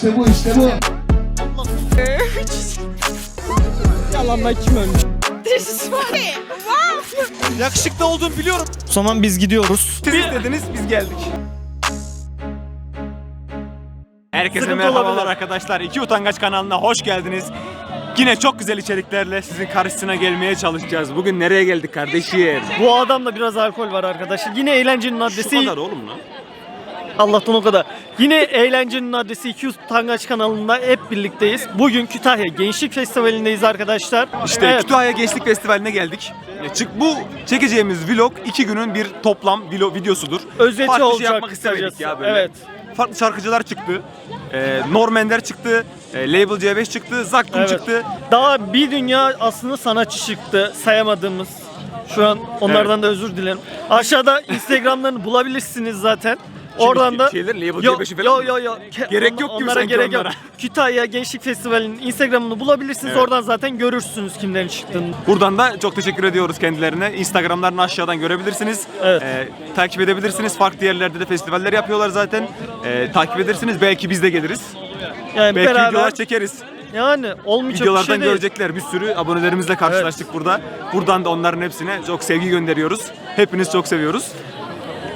işte bu işte bu. Yalandan kim ölmüş? Yakışıklı olduğumu biliyorum. O zaman biz gidiyoruz. Siz istediniz biz geldik. Herkese Sıkıntı merhabalar olabilir. arkadaşlar. İki Utangaç kanalına hoş geldiniz. Yine çok güzel içeriklerle sizin karşısına gelmeye çalışacağız. Bugün nereye geldik kardeşim? Bu adamda biraz alkol var arkadaşlar. Yine eğlencenin Şu adresi kadar oğlum lan. Allah'tan o kadar. Yine eğlencenin adresi 200 Tangaç kanalında hep birlikteyiz. Bugün Kütahya Gençlik Festivali'ndeyiz arkadaşlar. İşte Evet. Kütahya Gençlik Festivali'ne geldik. Ya Çık bu çekeceğimiz vlog iki günün bir toplam vlog videosudur. Özeti Farklı olacak şey yapmak istemedik ya böyle. Evet. Farklı şarkıcılar çıktı. Ee, Normender çıktı. E, Label C5 çıktı. Zakkum Evet. çıktı. Daha bir dünya aslında sanatçı çıktı sayamadığımız. Şu an onlardan da özür dilerim. Aşağıda Instagram'larını bulabilirsiniz zaten. Oradan da şeyler, Label Yo, C5'i falan yo, yo, yo. Gerek yok gibi onlara sanki gerek yok. onlara. Kütahya Gençlik Festivali'nin Instagram'ını bulabilirsiniz. Evet. Oradan zaten görürsünüz kimlerin çıktığını. Buradan da çok teşekkür ediyoruz kendilerine. Instagramlarını aşağıdan görebilirsiniz. Evet. Ee, takip edebilirsiniz. Farklı yerlerde de festivaller yapıyorlar zaten. Ee, takip edersiniz. Belki biz de geliriz. Yani Belki beraber videolar çekeriz. yani olmayacak bir Videolardan şey değil. görecekler. Bir sürü abonelerimizle karşılaştık burada. Buradan da onların hepsine çok sevgi gönderiyoruz. Hepiniz çok seviyoruz.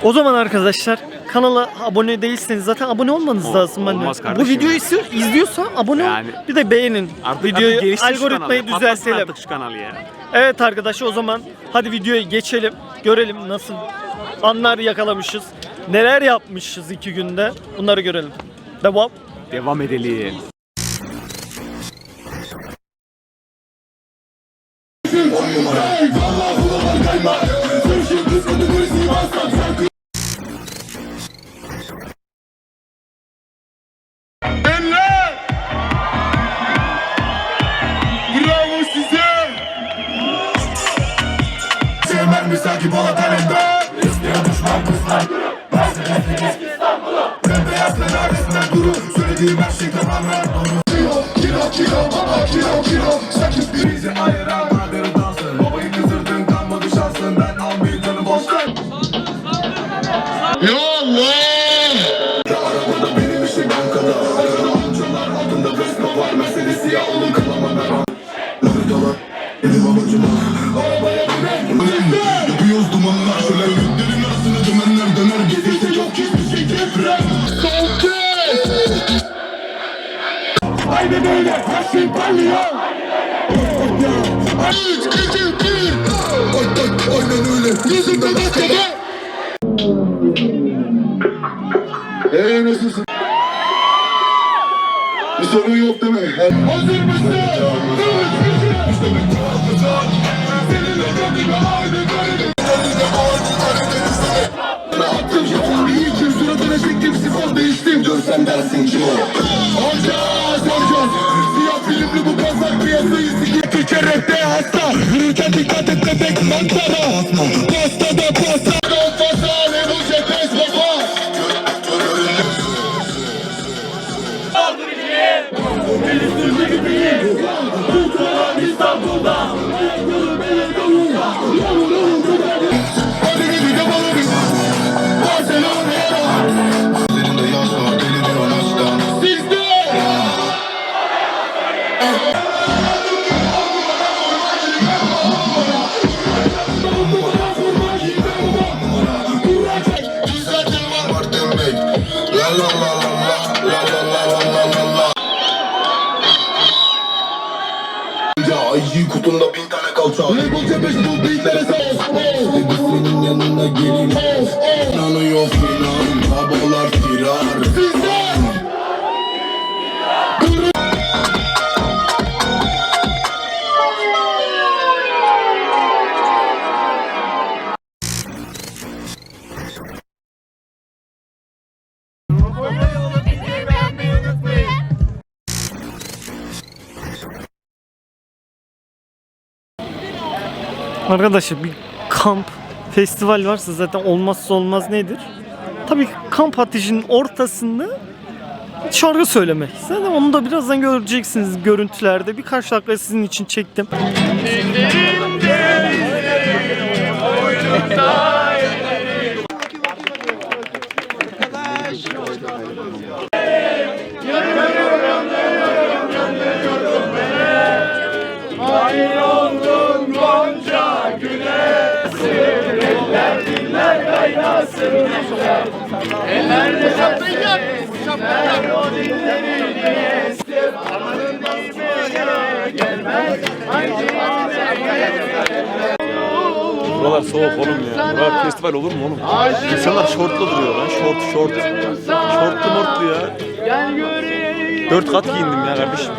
O zaman arkadaşlar kanala abone değilseniz zaten abone olmanız O- lazım bence. olmaz Bu kardeşim videoyu ya. izliyor- izliyorsa abone Yani. ol. Bir de beğenin. Artık, Videoyu artık geliştir şu algoritmayı kanalı. Düzeltelim. artık şu kanalı ya. Evet arkadaşlar o zaman hadi videoya geçelim. Görelim nasıl anlar yakalamışız. Neler yapmışız iki günde. Bunları görelim. Devam. Devam edelim. Pakistan Meselesiniz İstanbul'u Bembeyazların arasında Söylediğim her şey tamamen doğru Kilo, kilo, kilo, baba kilo, kilo Sakız birizi ayıran Kaderi Babayı kızdırdın kalmadı şansın Ben al bir tanı boştan Ya Allah Arabada benim işim kadar Arada amcalar altında resmi var Meselesi ya oğlum kılamam ben Lafı dolan Elim amacıma Üç, iki, Eee nasılsın? Bir sorun yok değil mi? Hazır mısın? Ne bir iki değiştim. Görsen dersin ki o. Olacağız olacağız. Mantara. Pastada pasta. sor Label'tepeş bu beatlere sal Hepsinin yanına gelin Tanıyorsun abi Arkadaşlar bir kamp festival varsa zaten olmazsa olmaz nedir? Tabii kamp ateşinin ortasında şarkı söylemek. Zaten onu da birazdan göreceksiniz görüntülerde. Birkaç dakika sizin için çektim. Ellerde şapkayı Buralar soğuk oğlum ya. Buralar festival olur mu oğlum? İnsanlar şortlu duruyor lan. Şort, şort. Şortlu mortlu ya. Dört kat giyindim ya kardeşim.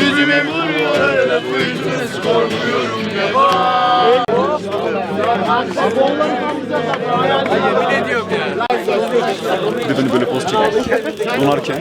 Yüzüme vuruyor arada bu yüzünüz korkuyorum ya. Bir de beni böyle poz çeker. Donarken.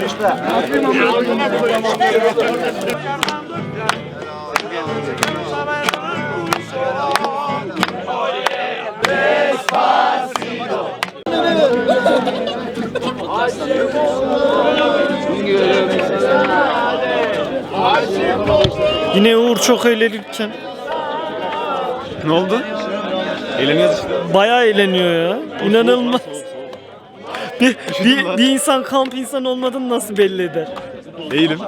Yine Uğur çok eğlenirken Ne oldu? Eğleniyoruz işte. bayağı eğleniyor ya. İnanılmaz. Bir, bir, bir insan kamp insanı olmadığını nasıl belli eder? Değilim.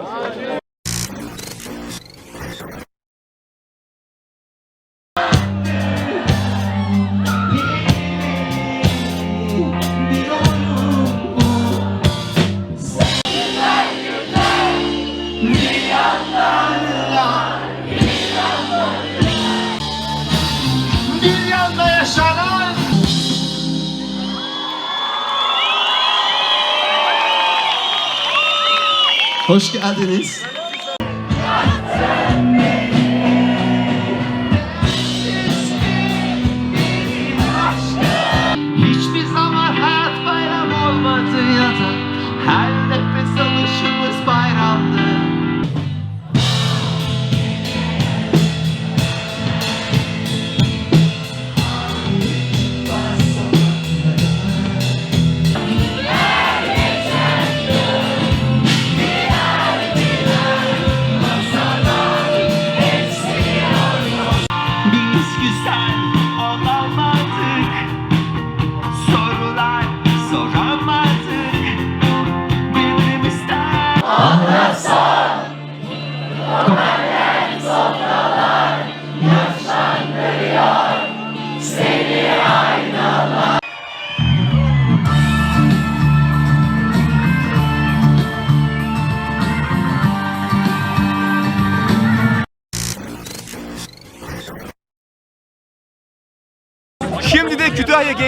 Hoş geldiniz.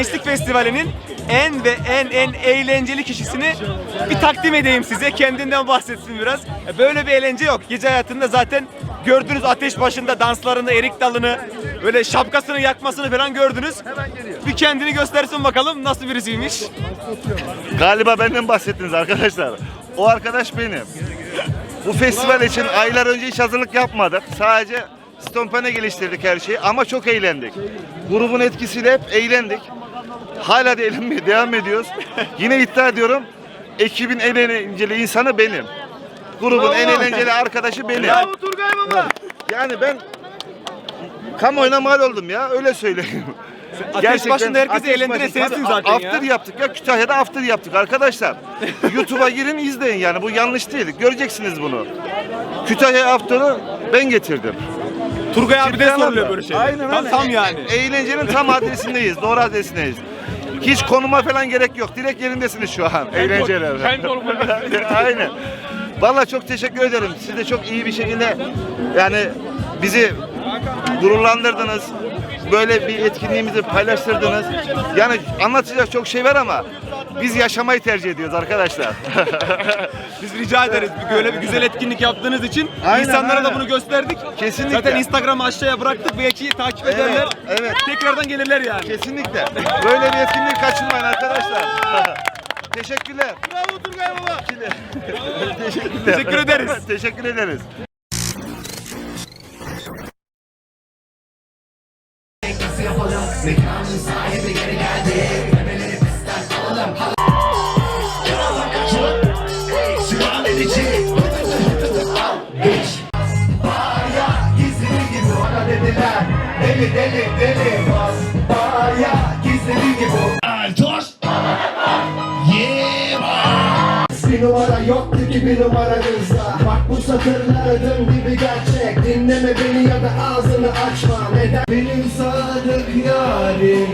Gençlik Festivali'nin en ve en en eğlenceli kişisini bir takdim edeyim size. Kendinden bahsetsin biraz. Böyle bir eğlence yok. Gece hayatında zaten gördünüz ateş başında danslarını, erik dalını, böyle şapkasını yakmasını falan gördünüz. Bir kendini göstersin bakalım nasıl birisiymiş. Galiba benden bahsettiniz arkadaşlar. O arkadaş benim. Bu festival için aylar önce hiç hazırlık yapmadık. Sadece stompane geliştirdik her şeyi ama çok eğlendik. Grubun etkisiyle hep eğlendik. Hala da eğlenmeye devam ediyoruz. Yine iddia ediyorum ekibin en eğlenceli insanı benim. Grubun en eğlenceli arkadaşı benim. Yani ben kamuoyuna mal oldum ya öyle söyleyeyim. Ateş başında herkesi ateş eğlendiren başı- sensin zaten ya. After yaptık ya Kütahya'da after yaptık arkadaşlar. YouTube'a girin izleyin yani bu yanlış değil. Göreceksiniz bunu. Kütahya after'ı ben getirdim. Turgay abi de Ciddi soruluyor anlamda. böyle şeyler. Aynen tam, öyle. tam yani. Eğlencenin tam adresindeyiz. Doğru adresindeyiz. Hiç konuma falan gerek yok. Direkt yerindesiniz şu an. Eğlenceler. Aynen. Vallahi çok teşekkür ederim. Siz de çok iyi bir şekilde yani bizi gururlandırdınız. Böyle bir etkinliğimizi paylaştırdınız. Yani anlatacak çok şey var ama biz yaşamayı tercih ediyoruz arkadaşlar. Biz rica ederiz böyle bir güzel etkinlik yaptığınız için Aynen, insanlara da aynen. bunu gösterdik. Kesinlikle. Zaten Instagram'ı aşağıya bıraktık belki takip ederler. evet. Tekrardan gelirler yani. Kesinlikle. Böyle bir etkinlik kaçırmayın arkadaşlar. Teşekkürler. Bravo Turgay baba. Teşekkürler. Teşekkür ederiz. Teşekkür ederiz. Bir numara yok ki bir numaranızda Bak bu satırların dibi gerçek. Dinleme beni ya da ağzını açma. Neden? Benim sadık yarim.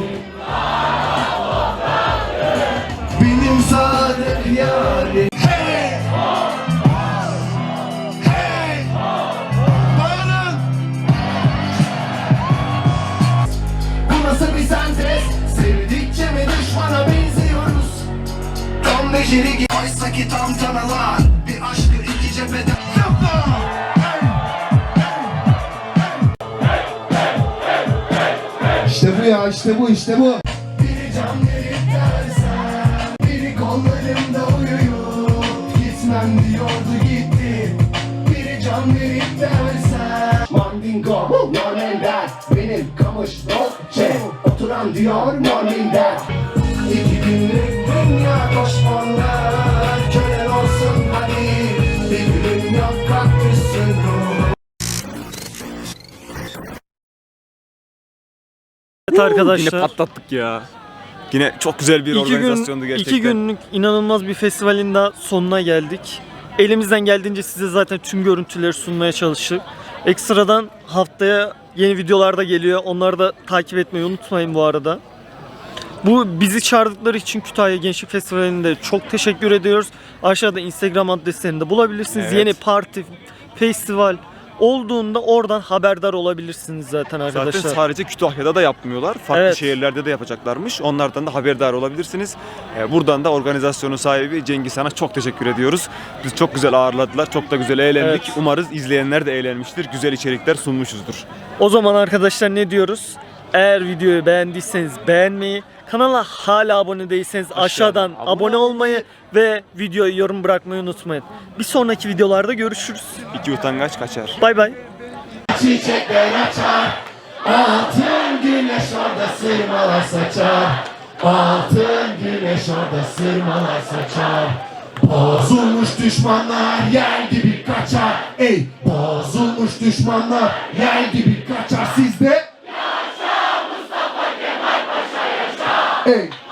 Benim sadık yarim beceri gibi. Oysa ki tantanalar Bir aşkı iki cepheden! İşte bu ya işte bu işte bu. Biri can verip dersen Biri kollarımda uyuyor. Gitmem diyordu gitti. Biri can verip dersen. Mandingo Norman der Benim kamış Dolce. Oturan diyor Morning der İki günlük dünya koşmanlar Kölen olsun hadi Bir gülüm yok kaktüsün ruhu Evet arkadaşlar. Yine patlattık ya. Yine çok güzel bir İki organizasyondu gün, gerçekten. iki günlük inanılmaz bir festivalin daha sonuna geldik. Elimizden geldiğince size zaten tüm görüntüleri sunmaya çalıştık. Ekstradan haftaya yeni videolar da geliyor. Onları da takip etmeyi unutmayın bu arada. Bu bizi çağırdıkları için Kütahya Gençlik Festivali'nde çok teşekkür ediyoruz. Aşağıda Instagram adreslerini de bulabilirsiniz. Evet. Yeni parti, festival olduğunda oradan haberdar olabilirsiniz zaten Zaten arkadaşlar. sadece Kütahya'da da yapmıyorlar. Farklı Evet. şehirlerde de yapacaklarmış. Onlardan da haberdar olabilirsiniz. Ee, Buradan da organizasyonun sahibi Cengiz Han'a çok teşekkür ediyoruz. Biz çok güzel ağırladılar. Çok da güzel eğlendik. Evet. Umarız izleyenler de eğlenmiştir. Güzel içerikler sunmuşuzdur. O zaman arkadaşlar ne diyoruz? Eğer videoyu beğendiyseniz beğenmeyi, kanala hala abone değilseniz aşağıdan abone abone olmayı ve videoya yorum bırakmayı unutmayın. Bir sonraki videolarda görüşürüz. İki utangaç kaçar. Bay bay. Çiçekler açar Altın güneş orada sırmalar saçar Altın güneş orada sırmalar saçar Bozulmuş düşmanlar yer gibi kaçar Ey bozulmuş düşmanlar yer gibi kaçar Sizde Ei!